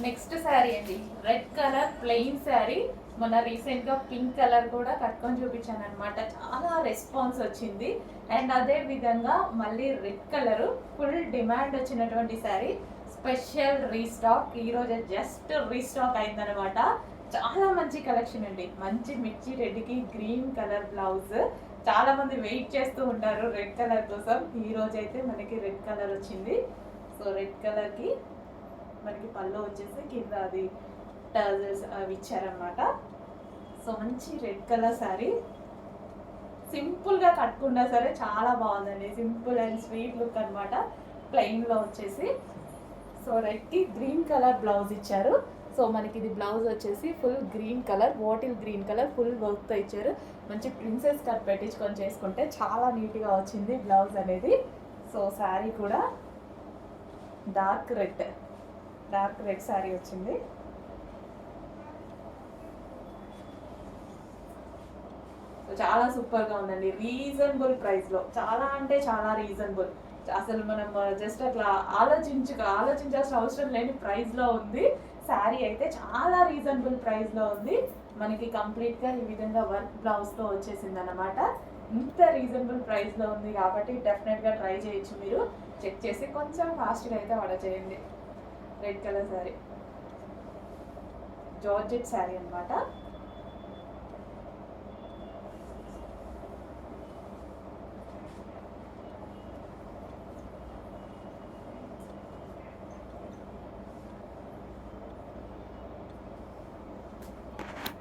Next sari అండి. Red colour plain sari. మొన్న రీసెంట్గా పింక్ కలర్ కూడా కట్టుకొని చూపించాను అనమాట చాలా రెస్పాన్స్ వచ్చింది. అండ్ అదే విధంగా మళ్ళీ రెడ్ కలర్ ఫుల్ డిమాండ్ వచ్చినటువంటి శారీ. Special restock. ఈరోజు జస్ట్ రీస్టాక్ అయిందనమాట చాలా మంచి కలెక్షన్ అండి. మంచి మిర్చి రెడ్కి గ్రీన్ కలర్ బ్లౌజ్. చాలా మంది వెయిట్ చేస్తూ ఉంటారు రెడ్ కలర్ కోసం. ఈ రోజు అయితే మనకి రెడ్ కలర్ వచ్చింది. సో రెడ్ కలర్కి మనకి పళ్ళు వచ్చేసి కింద అది టర్జల్స్ అవి ఇచ్చారనమాట సో మంచి రెడ్ కలర్ శారీ సింపుల్గా కట్టుకున్నా సరే చాలా బాగుందండి. సింపుల్ అండ్ స్వీట్ లుక్ అనమాట ప్లెయిన్లో వచ్చేసి. సో రెడ్కి గ్రీన్ కలర్ బ్లౌజ్ ఇచ్చారు. సో మనకి ఇది బ్లౌజ్ వచ్చేసి full green colour bottle green colour full వర్క్తో ఇచ్చారు. మంచి ప్రిన్సెస్ కట్ పెట్టించుకొని చేసుకుంటే చాలా నీట్గా వచ్చింది బ్లౌజ్ అనేది. సో శారీ కూడా dark red. Dark red sari వచ్చింది. చాలా సూపర్గా ఉందండి. రీజనబుల్ ప్రైస్లో. చాలా అంటే చాలా రీజనబుల్. అసలు మనం జస్ట్ అట్లా ఆలోచించు ఆలోచించాల్సిన అవసరం లేని ప్రైస్లో ఉంది. శారీ అయితే చాలా రీజనబుల్ ప్రైస్లో ఉంది. మనకి కంప్లీట్గా ఈ విధంగా వర్క్ బ్లౌజ్తో వచ్చేసింది అనమాట ఇంత రీజనబుల్ ప్రైస్లో ఉంది కాబట్టి డెఫినెట్గా ట్రై చేయొచ్చు మీరు. చెక్ చేసి కొంచెం ఫాస్ట్గా అయితే ఆర్డర్ చేయండి. Red colour sari georgette sari అనమాట